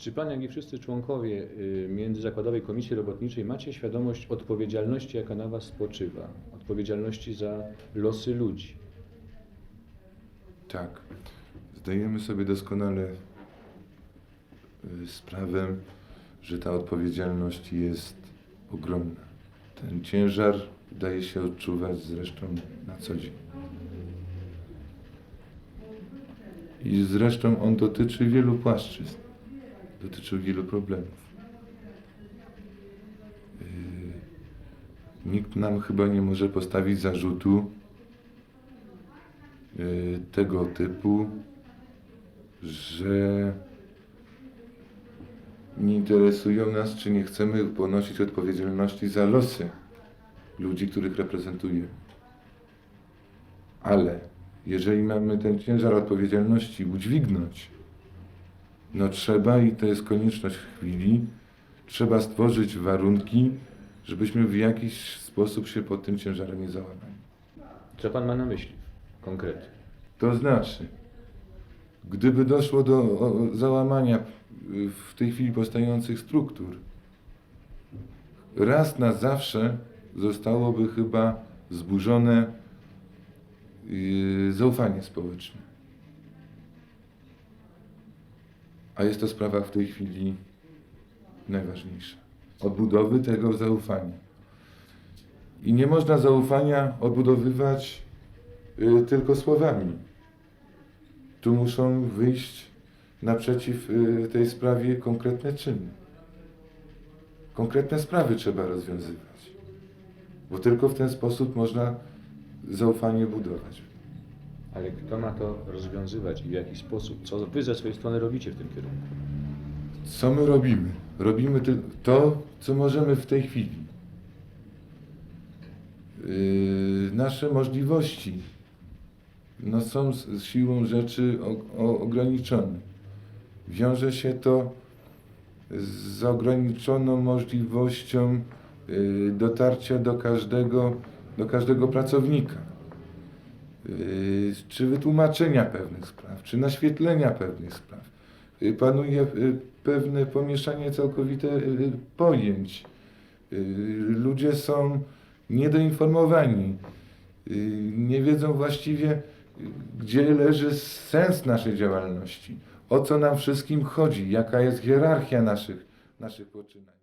Czy pan, jak i wszyscy członkowie y, Międzyzakładowej Komisji Robotniczej macie świadomość odpowiedzialności, jaka na was spoczywa? Odpowiedzialności za losy ludzi. Tak. Zdajemy sobie doskonale y, sprawę, że ta odpowiedzialność jest ogromna. Ten ciężar daje się odczuwać zresztą na co dzień. I zresztą on dotyczy wielu płaszczyzn, dotyczy wielu problemów. Y, Nikt nam chyba nie może postawić zarzutu, y, tego typu, że nie interesują nas, czy nie chcemy ponosić odpowiedzialności za losy ludzi, których reprezentujemy. Ale jeżeli mamy ten ciężar odpowiedzialności udźwignąć, no trzeba, i to jest konieczność chwili, trzeba stworzyć warunki, żebyśmy w jakiś sposób się pod tym ciężarem nie załamali. Co pan ma na myśli konkretnie? To znaczy, gdyby doszło do o, załamania w tej chwili powstających struktur, raz na zawsze zostałoby chyba zburzone y, zaufanie społeczne. A jest to sprawa w tej chwili najważniejsza. Odbudowy tego zaufania. I nie można zaufania odbudowywać y, tylko słowami. Tu muszą wyjść naprzeciw y, tej sprawie konkretne czyny. Konkretne sprawy trzeba rozwiązywać. Bo tylko w ten sposób można zaufanie budować. Ale kto ma to rozwiązywać i w jaki sposób? Co wy ze swojej strony robicie w tym kierunku? Co my robimy? Robimy to, co możemy w tej chwili. Yy, nasze możliwości no, są z, siłą rzeczy ograniczone. Wiąże się to z ograniczoną możliwością yy, dotarcia do każdego, do każdego pracownika. Yy, czy wytłumaczenia pewnych spraw, czy naświetlenia pewnych spraw. Yy, Panuje yy, pewne pomieszanie całkowite pojęć. Ludzie są niedoinformowani. Nie wiedzą właściwie, gdzie leży sens naszej działalności, o co nam wszystkim chodzi, jaka jest hierarchia naszych, naszych poczynań.